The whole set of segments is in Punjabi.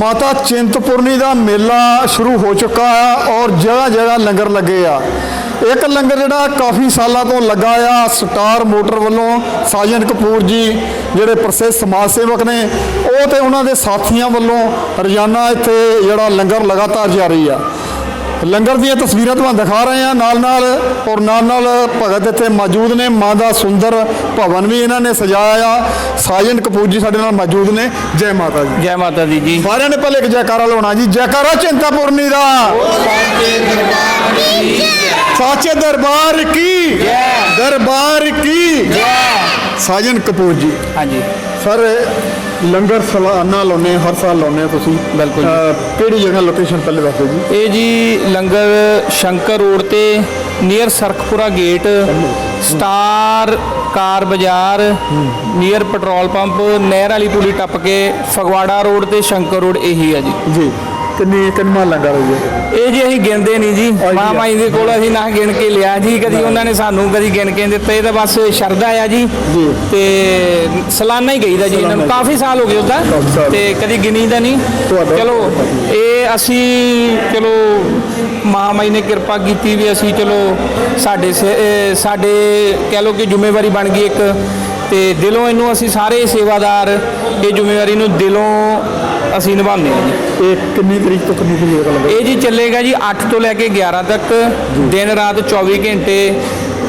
ਮਾਤਾ ਚਿੰਤਪੁਰਨੀ ਦਾ ਮੇਲਾ ਸ਼ੁਰੂ ਹੋ ਚੁੱਕਾ ਆ ਔਰ ਜਗ੍ਹਾ ਜਗ੍ਹਾ ਲੰਗਰ ਲੱਗੇ ਆ। ਇੱਕ ਲੰਗਰ ਜਿਹੜਾ ਕਾਫੀ ਸਾਲਾਂ ਤੋਂ ਲੱਗਾ ਆ, ਸਟਾਰ ਮੋਟਰ ਵੱਲੋਂ ਸਾਜਨ ਕਪੂਰ ਜੀ ਜਿਹੜੇ ਪ੍ਰਸਿੱਧ ਸਮਾਜ ਸੇਵਕ ਨੇ, ਉਹ ਤੇ ਉਹਨਾਂ ਦੇ ਸਾਥੀਆਂ ਵੱਲੋਂ ਰੋਜ਼ਾਨਾ ਇੱਥੇ ਜਿਹੜਾ ਲੰਗਰ ਲਗਾਤਾਰ ਜਾਰੀ ਆ। ਲੰਗਰ ਦੀਆਂ ਤਸਵੀਰਾਂ ਤੁਹਾਨੂੰ ਦਿਖਾ ਰਹੇ ਆ ਨਾਲ ਨਾਲ ਔਰ ਨਾਲ ਨਾਲ ਭਗਤ ਇੱਥੇ ਮੌਜੂਦ ਨੇ। ਮਾਂ ਦਾ ਸੁੰਦਰ ਭਵਨ ਵੀ ਇਹਨਾਂ ਨੇ ਸਜਾਇਆ ਆ। ਸਾਜਨ ਕਪੂਰ ਜੀ ਸਾਡੇ ਨਾਲ ਮੌਜੂਦ ਨੇ। ਜੈ ਮਾਤਾ ਜੀ। ਜੈ ਮਾਤਾ ਦੀ ਜੀ। ਸਾਰਿਆਂ ਨੇ ਪਹਿਲੇ ਇੱਕ ਜੈਕਾਰਾ ਲਾਉਣਾ ਜੀ। ਜੈਕਾਰਾ ਚਿੰਤਾਪੁਰਨੀ ਦਾ। ਸਾਚੇ ਦਰਬਾਰ ਕੀ? ਦਰਬਾਰ ਕੀ? ਸਾਜਨ ਕਪੂਰ ਜੀ। ਹਾਂਜੀ। ਸਰ ਲੰਗਰ ਸਾਲਾਨਾ ਲਾਉਨੇ ਹਰ ਸਾਲ ਲਾਉਨੇ ਤੁਸੀਂ। ਬਿਲਕੁਲ ਕਿਹੜੀ ਜਗ੍ਹਾ ਲੋਕੇਸ਼ਨ ਪਹਿਲੇ ਦੱਸੋ ਜੀ? ਇਹ ਜੀ ਲੰਗਰ ਸ਼ੰਕਰ ਰੋਡ ਤੇ near Sarakpura gate star car bazaar near petrol pump ਨਹਿਰ ਵਾਲੀ ਪੁਲੀ ਟੱਪ ਕੇ ਫਗਵਾੜਾ ਰੋਡ ਤੇ ਸ਼ੰਕਰ ਰੋਡ ਇਹੀ ਆ ਜੀ। ਜੀ। ਕਿੰਨੀ ਕਿੰਨਾ ਲੰਗਰ ਹੋਈ ਹੈ ਇਹ ਜੀ ਅਸੀਂ ਗਿਣਦੇ ਨਹੀਂ ਜੀ ਮਾਂ ਮਾਈ ਦੇ ਕੋਲ ਅਸੀਂ ਨਾ ਗਿਣ ਕੇ ਲਿਆ ਜੀ ਕਦੀ ਉਹਨਾਂ ਨੇ ਸਾਨੂੰ ਕਦੀ ਗਿਣ ਕੇ ਦਿੱਤੇ ਇਹ ਤਾਂ ਬਸ ਸ਼ਰਧਾ ਆ ਜੀ। ਤੇ ਸਲਾਨਾ ਹੀ ਗਈਦਾ ਜੀ ਇਹਨਾਂ ਨੂੰ। ਕਾਫੀ ਸਾਲ ਹੋ ਗਏ ਸਾਲ। ਤੇ ਕਦੀ ਗਿਣੀ ਦਾ ਨਹੀਂ? ਚਲੋ ਇਹ ਅਸੀਂ ਚਲੋ ਮਾਂ ਮਾਈ ਨੇ ਕਿਰਪਾ ਕੀਤੀ ਵੀ ਅਸੀਂ ਚਲੋ ਸਾਡੇ ਸਾਡੇ ਕਹਿ ਲਓ ਕਿ ਜ਼ਿੰਮੇਵਾਰੀ ਬਣ ਗਈ ਇੱਕ ਤੇ ਦਿਲੋਂ ਇਹਨੂੰ ਅਸੀਂ ਸਾਰੇ ਸੇਵਾਦਾਰ ਇਹ ਜ਼ਿੰਮੇਵਾਰੀ ਨੂੰ ਦਿਲੋਂ ਅਸੀਂ ਨਿਭਾਉਂਦੇ ਹਾਂ ਜੀ। ਇਹ ਕਿੰਨੀ ਤਰੀਕ ਤੋਂ ਕਿੰਨੀ ਤਰੀਕ ਤੱਕ ਇਹ ਜੀ ਚੱਲੇਗਾ ਜੀ 8 ਤੋਂ ਲੈ ਕੇ 11 ਤੱਕ ਦਿਨ ਰਾਤ 24 ਘੰਟੇ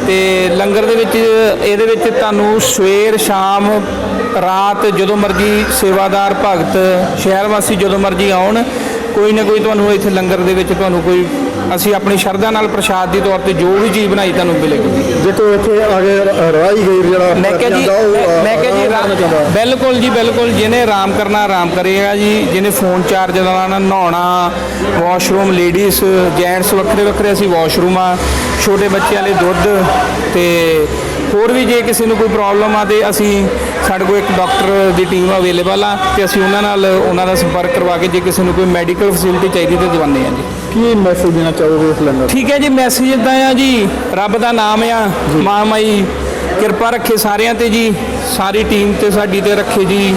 ਤੇ ਲੰਗਰ ਦੇ ਵਿੱਚ ਇਹਦੇ ਵਿੱਚ ਤੁਹਾਨੂੰ ਸਵੇਰ ਸ਼ਾਮ ਰਾਤ ਜਦੋਂ ਮਰਜ਼ੀ ਸੇਵਾਦਾਰ ਭਗਤ ਸ਼ਹਿਰ ਵਾਸੀ ਜਦੋਂ ਮਰਜ਼ੀ ਆਉਣ ਕੋਈ ਨਾ ਕੋਈ ਤੁਹਾਨੂੰ ਇੱਥੇ ਲੰਗਰ ਦੇ ਵਿੱਚ ਤੁਹਾਨੂੰ ਕੋਈ ਅਸੀਂ ਆਪਣੀ ਸ਼ਰਧਾ ਨਾਲ ਪ੍ਰਸ਼ਾਦ ਦੀ ਤੌਰ ਤੇ ਜੋ ਵੀ ਚੀਜ਼ ਬਣਾਈ ਤੁਹਾਨੂੰ ਮਿਲੇਗੀ। ਜੇ ਕੋਈ ਇੱਥੇ ਆ ਕੇ ਰਾਈ ਗਈ ਜਿਹੜਾ ਮੈਂ ਕਿਹਾ ਜੀ ਮੈਂ- ਕਿਹਾ ਜੀ ਬਿਲਕੁਲ ਜੀ ਬਿਲਕੁਲ ਜਿਹਨੇ ਆਰਾਮ ਕਰਨਾ ਆਰਾਮ ਕਰੇਗਾ ਜੀ ਜਿਹਨੇ ਫੋਨ ਚਾਰਜ ਲਾਉਣਾ ਨਹਾਉਣਾ ਵਾਸ਼ਰੂਮ ਲੇਡੀਜ਼ ਜੈਂਟਸ ਵੱਖਰੇ ਵੱਖਰੇ ਅਸੀਂ ਵਾਸ਼ਰੂਮ ਆ ਛੋਟੇ ਬੱਚਿਆਂ ਲਈ ਦੁੱਧ ਤੇ ਹੋਰ ਵੀ ਜੇ ਕਿਸੇ ਨੂੰ ਕੋਈ ਪ੍ਰੋਬਲਮ ਆ ਤੇ ਅਸੀਂ ਸਾਡੇ ਕੋਲ ਇੱਕ ਡਾਕਟਰ ਦੀ ਟੀਮ ਅਵੇਲੇਬਲ ਆ ਤੇ ਅਸੀਂ ਉਹਨਾਂ ਨਾਲ ਉਹਨਾਂ ਦਾ ਸੰਪਰਕ ਕਰਵਾ ਕੇ ਜੇ ਕਿਸੇ ਨੂੰ ਕੋਈ ਮੈਡੀਕਲ ਫੈਸਿਲਿਟੀ ਚਾਹੀਦੀ ਤੇ ਦਵਾਉਂਦੇ ਆ ਜੀ। ਕੀ ਮੈਸੇਜ ਦੇਣਾ ਚਾਹੋਗੇ ਇਸ ਲੰਗਰ ਠੀਕ ਹੈ ਜੀ ਮੈਸੇਜ ਇਦਾਂ ਆ ਜੀ ਰੱਬ ਦਾ ਨਾਮ ਆ ਮਾਂ ਮਾਈ ਕਿਰਪਾ ਰੱਖੇ ਸਾਰਿਆਂ ਤੇ ਜੀ ਸਾਰੀ ਟੀਮ ਤੇ ਸਾਡੀ ਤੇ ਰੱਖੇ ਜੀ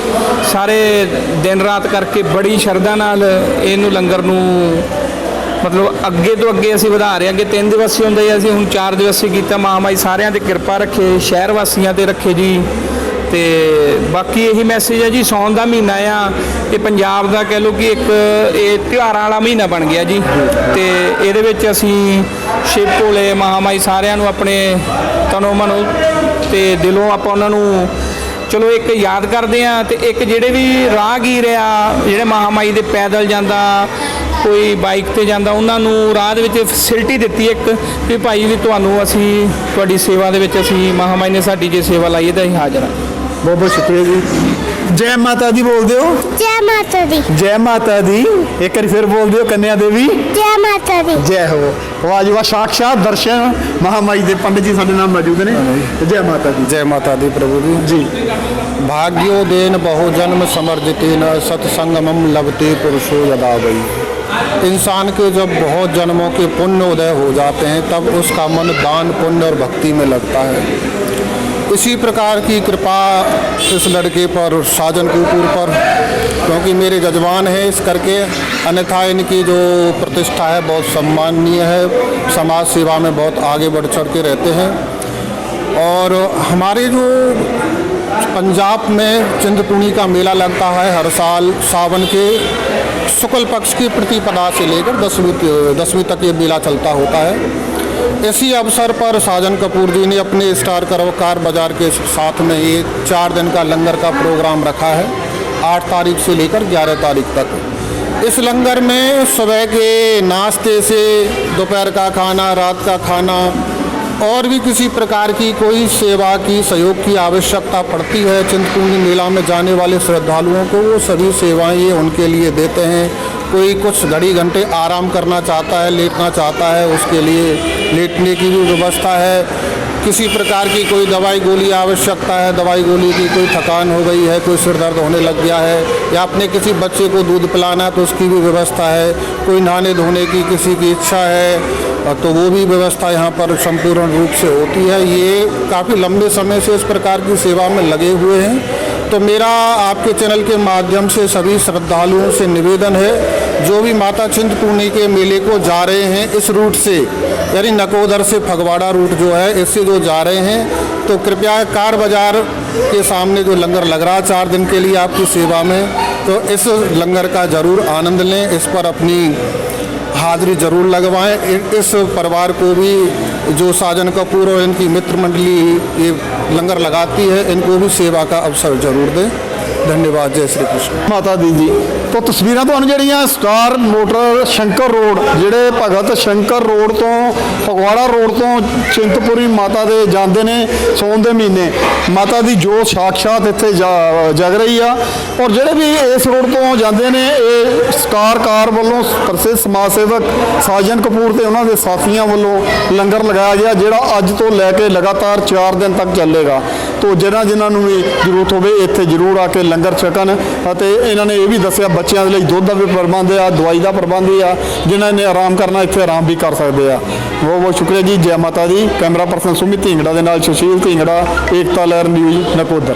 ਸਾਰੇ ਦਿਨ ਰਾਤ ਕਰਕੇ ਬੜੀ ਸ਼ਰਧਾ ਨਾਲ ਇਹਨੂੰ ਲੰਗਰ ਨੂੰ ਮਤਲਬ ਅੱਗੇ ਤੋਂ ਅੱਗੇ ਅਸੀਂ ਵਧਾ ਰਹੇ ਹਾਂ, ਅੱਗੇ ਤਿੰਨ ਦਿਵਸੀ ਹੁੰਦੇ ਆ ਅਸੀਂ ਹੁਣ ਚਾਰ ਦਿਵਸੀ ਕੀਤਾ, ਮਾਂ ਸਾਰਿਆਂ ਤੇ ਕਿਰਪਾ ਰੱਖੇ, ਸ਼ਹਿਰ ਵਾਸੀਆਂ ਤੇ ਰੱਖੇ ਜੀ। ਤੇ ਬਾਕੀ ਇਹੀ ਮੈਸੇਜ ਹੈ ਜੀ, ਸੌਣ ਦਾ ਮਹੀਨਾ ਆ, ਇਹ ਪੰਜਾਬ ਦਾ ਕਹਿ ਲਓ ਕਿ ਇੱਕ ਇਹ ਤਿਉਹਾਰਾਂ ਵਾਲਾ ਮਹੀਨਾ ਬਣ ਗਿਆ ਜੀ। ਤੇ ਇਹਦੇ ਵਿੱਚ ਅਸੀਂ ਸ਼ਿਵ ਭੋਲੇ ਮਹਾਮਾਈ ਸਾਰਿਆਂ ਨੂੰ ਆਪਣੇ ਤਨੋ ਮਨੋ ਤੇ ਦਿਲੋਂ ਆਪਾਂ ਉਹਨਾਂ ਨੂੰ ਚਲੋ ਇੱਕ ਯਾਦ ਕਰਦੇ ਆ ਤੇ ਇੱਕ ਜਿਹੜੇ ਵੀ ਰਾਹਗੀਰ ਆ, ਜਿਹੜੇ ਮਹਾਮਾਈ ਦੇ ਪੈਦਲ ਜਾਂਦਾ ਕੋਈ ਬਾਈਕ ਤੇ ਜਾਂਦਾ ਉਹਨਾਂ ਨੂੰ ਰਾਹ ਦੇ ਵਿੱਚ ਫੈਸਿਲਿਟੀ ਦਿੱਤੀ ਇੱਕ ਕਿ ਭਾਈ ਵੀ ਤੁਹਾਨੂੰ ਅਸੀਂ ਤੁਹਾਡੀ ਸੇਵਾ ਦੇ ਵਿੱਚ ਅਸੀਂ ਮਹਾਮਾਈ ਨੇ ਸਾਡੀ ਜੇ ਸੇਵਾ ਲਾਈ ਹੈ ਤਾਂ ਅਸੀਂ ਹਾਜ਼ਰ ਹਾਂ ਬਹੁਤ ਬਹੁਤ ਸ਼ੁਕਰੀਆ ਜੀ ਜੈ ਮਾਤਾ ਦੀ ਬੋਲਦੇ ਹੋ ਜੈ ਮਾਤਾ ਦੀ ਜੈ ਮਾਤਾ ਦੀ ਇੱਕ ਵਾਰੀ ਫਿਰ ਬੋਲਦੇ ਹੋ ਕੰਨਿਆ ਦੇਵੀ ਜੈ ਮਾਤਾ ਦੀ ਜੈ ਹੋ ਵਾਹ ਜੀ ਵਾਹ ਸਾਖਸ਼ਾਤ ਦਰਸ਼ਨ ਮਹਾਮਾਈ ਦੇ ਪੰਡਿਤ ਜੀ ਸਾਡੇ ਨਾਲ ਮੌਜੂਦ ਨੇ ਜੈ ਮਾਤਾ ਦੀ जय माता दी प्रभु जी ਜੀ भाग्यो देन बहु जन्म समर्जिते न सत्संगमम लभते पुरुषो यदा वही इंसान के जब बहुत जन्मों के पुण्य उदय हो जाते हैं, तब उसका मन दान, पुण्य और भक्ति में लगता है। इसी प्रकार की कृपा इस लड़के पर साजन कपूर पर, क्योंकि मेरे जजमान हैं इस करके, अन्यथा इनकी जो प्रतिष्ठा है बहुत सम्माननीय है। समाज सेवा में बहुत आगे बढ़ चढ़ के रहते हैं। और हमारे जो पंजाब में चिंतपूर्णी का मेला लगता है हर साल, सावन के शुक्ल पक्ष की प्रतिपदा से लेकर दसवीं दसवीं तक ये मेला चलता होता है। इसी अवसर पर साजन कपूर जी ने अपने स्टार कार बाज़ार के साथ में ये चार दिन का लंगर का प्रोग्राम रखा है, आठ तारीख से लेकर ग्यारह तारीख तक। इस लंगर में सुबह के नाश्ते से दोपहर का खाना, रात का खाना और भी किसी प्रकार की कोई सेवा की, सहयोग की आवश्यकता पड़ती है चिंतपूर्णी मेला में जाने वाले श्रद्धालुओं को, वो सभी सेवाएँ ये उनके लिए देते हैं। कोई कुछ घड़ी घंटे आराम करना चाहता है, लेटना चाहता है, उसके लिए लेटने की भी व्यवस्था है। किसी प्रकार की कोई दवाई गोली आवश्यकता है, दवाई गोली की कोई थकान हो गई है, कोई सिर दर्द होने लग गया है, या अपने किसी बच्चे को दूध पिलाना तो उसकी भी व्यवस्था है, कोई नहाने धोने की किसी की इच्छा है तो वो भी व्यवस्था यहाँ पर संपूर्ण रूप से होती है। ये काफ़ी लंबे समय से इस प्रकार की सेवा में लगे हुए हैं। तो मेरा आपके चैनल के माध्यम से सभी श्रद्धालुओं से निवेदन है जो भी माता चिंतपूर्णी के मेले को जा रहे हैं, इस रूट से, यानी नकोदर से फगवाड़ा रूट जो है, इससे जो जा रहे हैं तो कृपया कार बाज़ार के सामने जो लंगर लग रहा है चार दिन के लिए आपकी सेवा में तो इस लंगर का ज़रूर आनंद लें, इस पर अपनी हाजिरी ज़रूर लगवाएँ। इस परिवार को भी, जो साजन कपूर और इनकी मित्र मंडली ये लंगर लगाती है, इनको भी सेवा का अवसर ज़रूर दें। ਧੰਨਵਾਦ, ਜੈ ਸ੍ਰੀ ਕ੍ਰਿਸ਼ਨ। ਮਾਤਾ ਦੀ ਜੀ। ਤੋਂ ਤਸਵੀਰਾਂ ਤੁਹਾਨੂੰ ਜਿਹੜੀਆਂ ਸਟਾਰ ਮੋਟਰ ਸ਼ੰਕਰ ਰੋਡ, ਜਿਹੜੇ ਭਗਤ ਸ਼ੰਕਰ ਰੋਡ ਤੋਂ, ਫਗਵਾੜਾ ਰੋਡ ਤੋਂ ਚਿੰਤਪੁਰੀ ਮਾਤਾ ਦੇ ਜਾਂਦੇ ਨੇ ਸੌਣ ਦੇ ਮਹੀਨੇ। ਮਾਤਾ ਦੀ ਜੋਤ ਸਾਖਸ਼ਾਤ ਇੱਥੇ ਜਗ ਰਹੀ ਆ। ਔਰ ਜਿਹੜੇ ਵੀ ਇਸ ਰੋਡ ਤੋਂ ਜਾਂਦੇ ਨੇ, ਇਹ ਸਟਾਰ ਕਾਰ ਵੱਲੋਂ ਪ੍ਰਸਿੱਧ ਸਮਾਜ ਸੇਵਕ ਸਾਜਨ ਕਪੂਰ ਤੇ ਉਹਨਾਂ ਦੇ ਸਾਥੀਆਂ ਵੱਲੋਂ ਲੰਗਰ ਲਗਾਇਆ ਗਿਆ, ਜਿਹੜਾ ਅੱਜ ਤੋਂ ਲੈ ਕੇ ਲਗਾਤਾਰ 4 ਦਿਨ ਤੱਕ ਚੱਲੇਗਾ। ਤੋਂ ਜਿਹਨਾਂ ਜਿਹਨਾਂ ਨੂੰ ਵੀ ਜ਼ਰੂਰਤ ਹੋਵੇ, ਇੱਥੇ ਜ਼ਰੂਰ ਆ ਕੇ ਲੰਗਰ ਛਕਣ ਅਤੇ ਇਹਨਾਂ ਨੇ ਇਹ ਵੀ ਦੱਸਿਆ ਬੱਚਿਆਂ ਦੇ ਲਈ ਦੁੱਧ ਦਾ ਵੀ ਪ੍ਰਬੰਧ ਆ, ਦਵਾਈ ਦਾ ਪ੍ਰਬੰਧ ਵੀ ਆ, ਜਿਨ੍ਹਾਂ ਨੇ ਆਰਾਮ ਕਰਨਾ ਇੱਥੇ ਆਰਾਮ ਵੀ ਕਰ ਸਕਦੇ ਆ। ਬਹੁਤ ਬਹੁਤ ਸ਼ੁਕਰੀਆ ਜੀ, ਜੈ ਮਾਤਾ ਦੀ। ਕੈਮਰਾ ਪਰਸਨ ਸੁਮਿਤ ਢਿੰਗੜਾ ਦੇ ਨਾਲ ਸੁਸ਼ੀਲ ਢਿੰਗੜਾ, ਏਕਤਾ ਲਹਿਰ ਨਿਊਜ਼ ਨਕੋਦਰ।